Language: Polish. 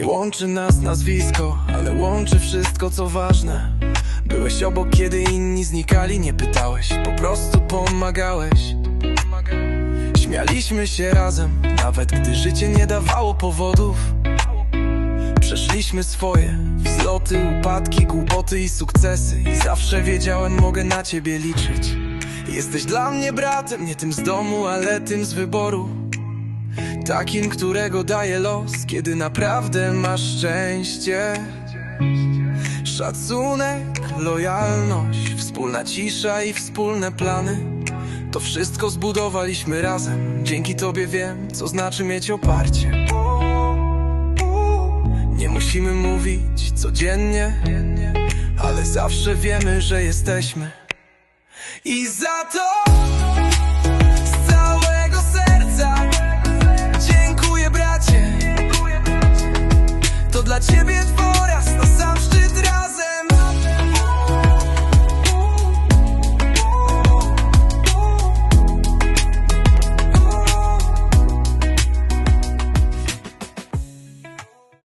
łączy nas nazwisko, ale łączy wszystko co ważne. Byłeś obok, kiedy inni znikali, nie pytałeś, po prostu pomagałeś. Śmialiśmy się razem, nawet gdy życie nie dawało powodów. Przeszliśmy swoje wzloty, upadki, głupoty i sukcesy I zawsze wiedziałem, mogę na ciebie liczyć Jesteś dla mnie bratem, nie tym z domu, ale tym z wyboru Takim, którego daje los, kiedy naprawdę masz szczęście. Szacunek, lojalność, wspólna cisza i wspólne plany. To wszystko zbudowaliśmy razem. Dzięki tobie wiem, co znaczy mieć oparcie. Nie musimy mówić codziennie, ale zawsze wiemy, że jesteśmy. I za to 先别。